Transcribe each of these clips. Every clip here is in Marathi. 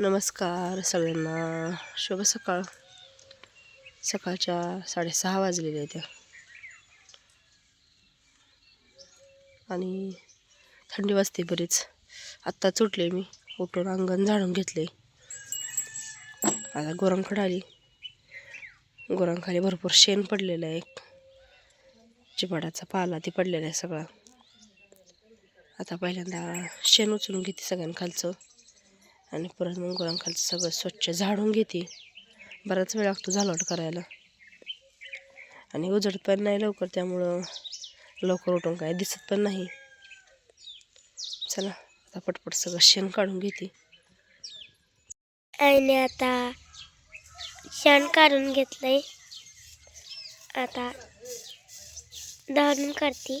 नमस्कार सगळ्यांना. शुभ सकाळ. सकाळच्या साडेसहा वाजलेल्या आहेत. त्या आणि थंडी वाजते बरीच. आत्ताच उठले मी. उठून अंगण झाडून घेतले. आता गोरांकडे आली. गोरांखाली भरपूर शेण पडलेलं आहे. चिपाडाचा पाला ते पडलेला आहे सगळा. आता पहिल्यांदा शेण उचलून घेते सगळ्यांखालचं. आणि परत मग गुरांखालचं सगळं स्वच्छ झाडून घेते. बराच वेळ लागतो झालवट करायला. आणि उजड पण नाही लवकर त्यामुळं लवकर उठून काय दिसत पण नाही. चला आता पटपट सगळं शेण काढून घेते. आणि आता शेण काढून घेतलंय. आता दहन करते.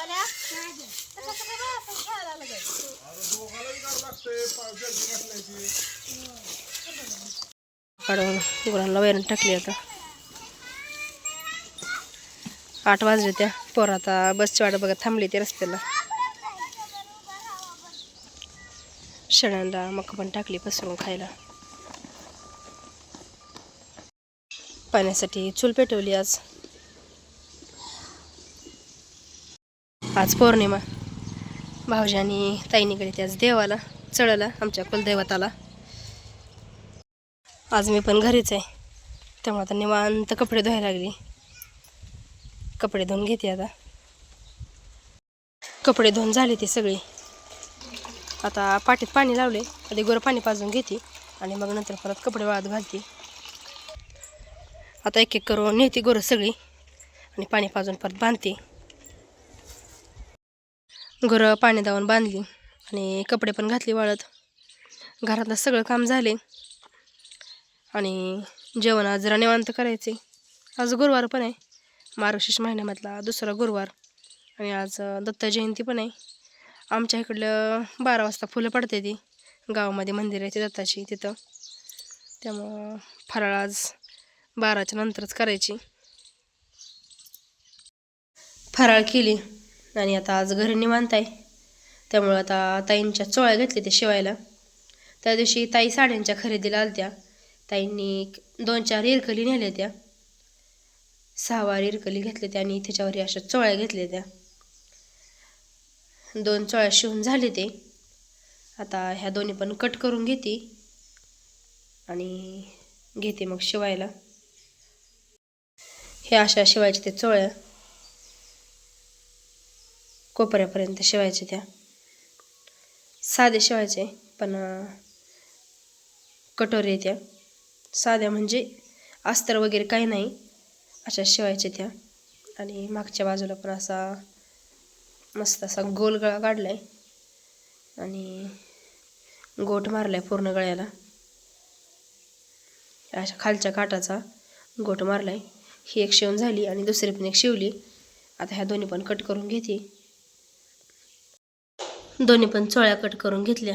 मी आता काढून गुरांना वैरण टाकली आता. आठ वाजले त्या पोर आता बसची वाट बघत थांबली ते रस्त्याला. शेळ्यांना मका पण टाकली पसरून खायला. पाण्यासाठी चूल पेटवली आज. आज पौर्णिमा. भाऊजी आणि ताईनीकडे त्याच देवाला चढला आमच्या कुलदैवताला. आज मी पण घरीच आहे. त्यामुळे आता निवांत कपडे धुवायला लागली. कपडे धुवून घेते आता. कपडे धुवून झाले ते सगळे. आता पाठीत पाणी लावले आधी गोरं पाणी पाजून घेते आणि मग नंतर परत कपडे वाळत घालते. आता एक एक करून नेते गोरं सगळी आणि पाणी पाजून परत बांधते. गुरं पाणी दावून बांधली आणि कपडे पण घातली वाळत. घरातलं सगळं काम झाले. आणि जेवण आज जरा निवांत करायचे आज गुरुवार पण आहे. मार्गशीर्ष महिन्यामधला दुसरा गुरुवार. आणि आज दत्त जयंती पण आहे. आमच्या इकडलं बारा वाजता फुलं पडते ती. गावामध्ये मंदिर आहे ते दत्ताची तिथं. त्यामुळं फराळ आज बाराच्या नंतरच करायची. फराळ केली. आणि आता आज घरी निवांत आहे. त्यामुळं आता ताईंच्या चोळ्या घेतल्या त्या शिवायला. त्या दिवशी ताई साड्यांच्या खरेदीला आलत्या. ताईंनी दोन चार इरकली नेल्या त्या. सहावार इरकली घेतल्या त्या आणि त्याच्यावर अशा चोळ्या घेतल्या त्या. दोन चोळ्या शिवून झाले ते. आता ह्या दोन्ही पण कट करून घेते. आणि घेते मग शिवायला. हे अशा शिवायच्या ते चोळ्या. कोपऱ्यापर्यंत शिवायच्या त्या. साधे शिवायचे पण अं, कटोरी त्या. साध्या म्हणजे अस्तर वगैरे काही नाही अशा शिवायच्या त्या. आणि मागच्या बाजूला पण असा मस्त असा गोल गळा काढला आहे आणि गोट मारलाय पूर्ण गळ्याला. अशा खालच्या काटाचा गोट मारलाय. ही एक शिवून झाली आणि दुसरी पण एक शिवली. आता ह्या दोन्ही पण कट करून घेते. दोन्ही पण चोळ्या कट करून घेतल्या.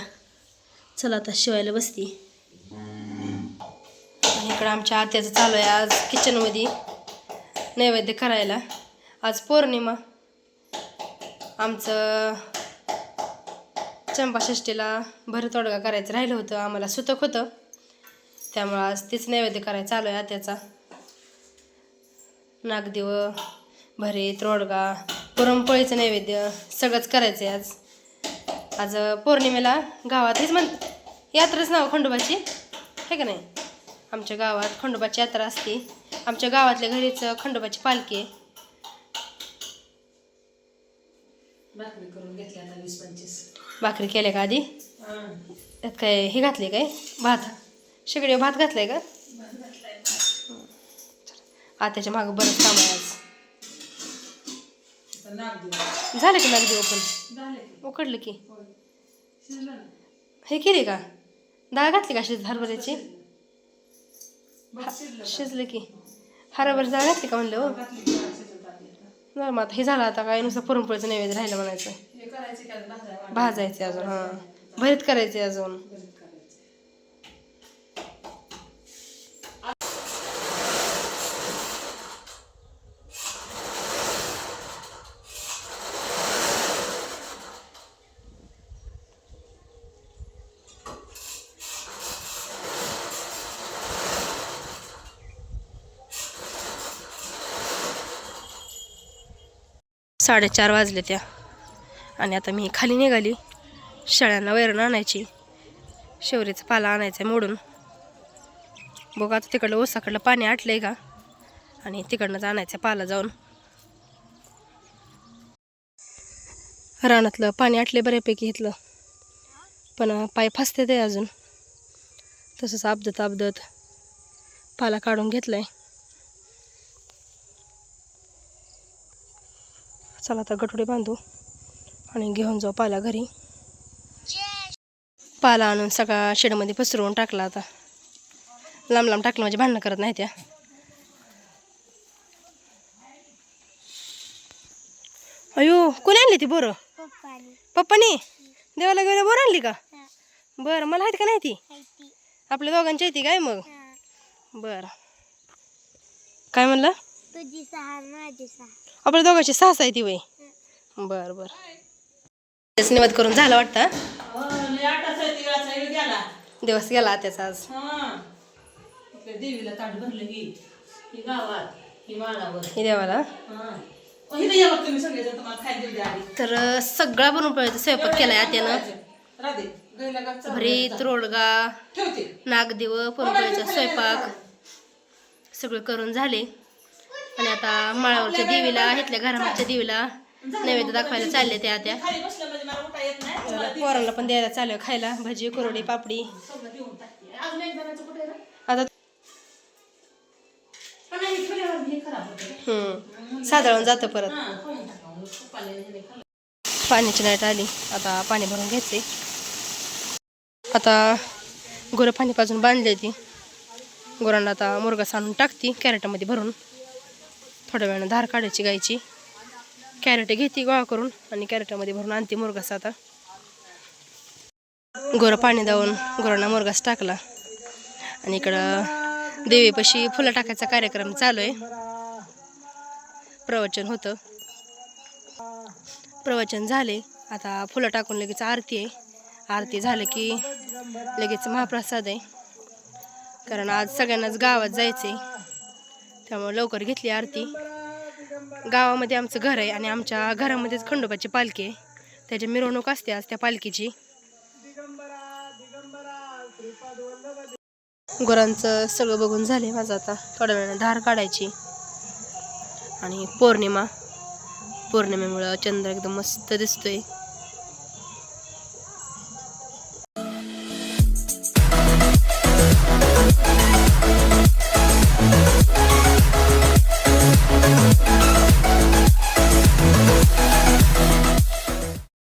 चला आता शिवायला बसती. आणि इकडं आमच्या आत्याचं चालू आहे आज किचनमध्ये नैवेद्य करायला. आज पौर्णिमा. आमचं चंपाषष्टीला भरतोडगा करायचं राहिलं होतं आम्हाला सुतक होतं. त्यामुळं आज तीच नैवेद्य करायला चालू आहे आत्याचा. नागदेव भरे रोडगा पुरणपोळीचं नैवेद्य सगळंच करायचं आहे आज. आज पौर्णिमेला गावात हेच म्हण यात्राच नाव खंडोबाची. आहे का नाही? आमच्या गावात खंडोबाची यात्रा असते. आमच्या गावातल्या घरीच खंडोबाची पालखी आहे. भाकरी करून घेतली आता वीस पंचवीस. भाकरी केल्या का आधी? त्यात काय हे घातले काय? भात? शेगडी भात घातलाय का? आत्याच्या मागं बरंच काम आहे आज. झालं की लागली ओपन उकडलं की. हे केली का? डाळ घातली का शिज हरभऱ्याची? शिजलं. का? हरभऱ्याची डाळ घातली का म्हणलं हो. बरं मग आता हे झालं आता काय? नुसतं पुरणपोळीचं नैवेद्य राहिलं म्हणायचं. हे? भाजायचे अजून हां. भरीत करायचे अजून. साडेचार वाजले त्या. आणि आता मी खाली निघाली. शेळ्यांना वैरण आणायची. शेवरीचा पाला आणायचा आहे मोडून. बघ आता तिकडलं ओसाकडलं पाणी आटलंय का? आणि तिकडनंच आणायचं पाला जाऊन. रानातलं पाणी आटले बऱ्यापैकी घेतलं पण पाय फासते ते अजून. तसंच आपदत आपदत पाला काढून घेतलाय. चला आता गठोडे बांधू आणि घेऊन जाऊ पाला घरी. पाला आणून सगळा शेडमध्ये पसरवून टाकला आता. लांब लांब टाकलं म्हणजे भांडणं करत नाही त्या. अयो कोणी आणली ती बोरं? पप्पानी. देवाला गेलं बोरं आणली का? बरं मला माहिती का नाही ती. आपल्या दोघांची येते काय मग. बरं. काय म्हणलं? तुझी सहा माझी सहा आपल्या दोघांची सास आहे ती वय बरं बरं. निवत करून झालं वाटतं? हा? दिवस गेला त्याचा आज. हा. देवीला ताट भरलं ही ही गावात ही माळावर हे हा. तर सगळा बनवून पाहिजे स्वयंपाक केलाय आत्यानं. भरीत रोडगा नागदिव पुरणपोळीचा स्वयंपाक. सगळं करून झाले. आता माळावरच्या देवीला इथल्या घरामागच्या देवीला नैवेद्य दाखवायला चालले त्या त्या. म्हणजे पोरांना पण द्यायला चालू खायला भजी कुरडी पापडी? आता हे. हम्म साधारण जातं परत. पाण्याची लाइट आली आता पाणी भरून घ्यायचे आता गुरं पाणी पाजून बांधली ती गुरांना आता मुरगास आणून टाकती कॅरेटामध्ये भरून. थोड्या वेळानं धार काढायची गायची. कॅरेट घेते गोळा करून आणि कॅरेटामध्ये भरून आणते मुरगास आता. गोरं पाणी दावून गोरांना मुरगास टाकला. आणि इकडं देवीपाशी फुलं टाकायचा कार्यक्रम चालू आहे. प्रवचन होतं. प्रवचन झाले. आता फुलं टाकून लगेच आरती आहे. आरती झालं की लगेच महाप्रसाद आहे. कारण आज सगळ्यांनाच गावात जायचं आहे त्यामुळे लवकर घेतली आरती. गावामध्ये आमचं घर आहे आणि आमच्या घरामध्येच खंडोबाची पालखी आहे. त्याची मिरवणूक असते आज त्या पालखीची. गुरांचं सगळं बघून झाले माझं आता. थोड्या वेळानं धार काढायची. आणि पौर्णिमा. पौर्णिमेमुळं चंद्र एकदम मस्त दिसतोय.